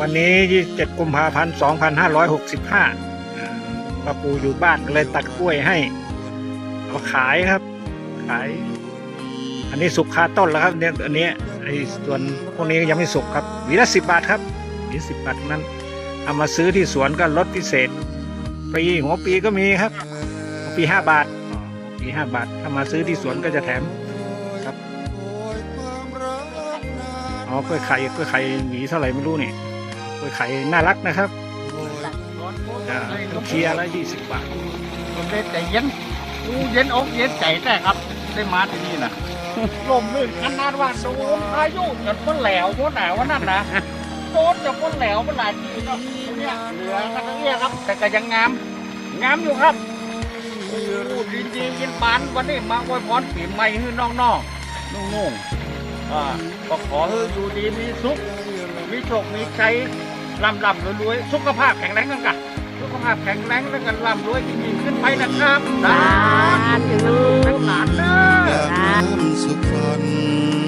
วันนี้ 27 กุมภาพันธ์ 2565ป้าปูอยู่บ้านก็เลยตัดกล้วยให้เอาขายครับ ขาย อันนี้สุกคาต้นแล้วครับเนี่ยอันนี้ไอ้ส่วนพวกนี้ยังไม่สุกครับหวีละสิบบาทครับหวีสิบบาทนั้นเอามาซื้อที่สวนก็ลดพิเศษปีหัวปีก็มีครับปีห้าบาทปีห้าบาทถ้ามาซื้อที่สวนก็จะแถมครับอ๋อกล้วยไข่กล้วยไข่หวีเท่าไหร่ไม่รู้นี่ กล้วยไข่น่ารักนะครับอ่าเคลียร์ละยี่สิบบาทผมได้ใจเย็นกูเย็นอกเย็นใจแต่ครับ ได้มาที่นี่นะลมลื่นขนาดว่าโดนพายุจนพ้นแหลวพ้นหนาวนั่นนะโดนจนพ้นแหลวเป็นหลายทีเนาะเนี่ยเหลือกันเนี่ยครับ แต่ก็ยังงาม งามอยู่ครับโอ้ดีดีกินปานวันนี้มาอวยพรปีใหม่ให้น้องๆนุ่งๆอ่าก็ขอให้อยู่ดีมีสุขมีโชคมีชัย ร่ำร่ำรวยๆสุขภาพแข็งแรงกันกันสุขภาพแข็งแรงแล้วกันร่ำรวยยิ่งๆขึ้นไปนะครับสาธุทั้งหลานเด้อน้ำสุขสันต์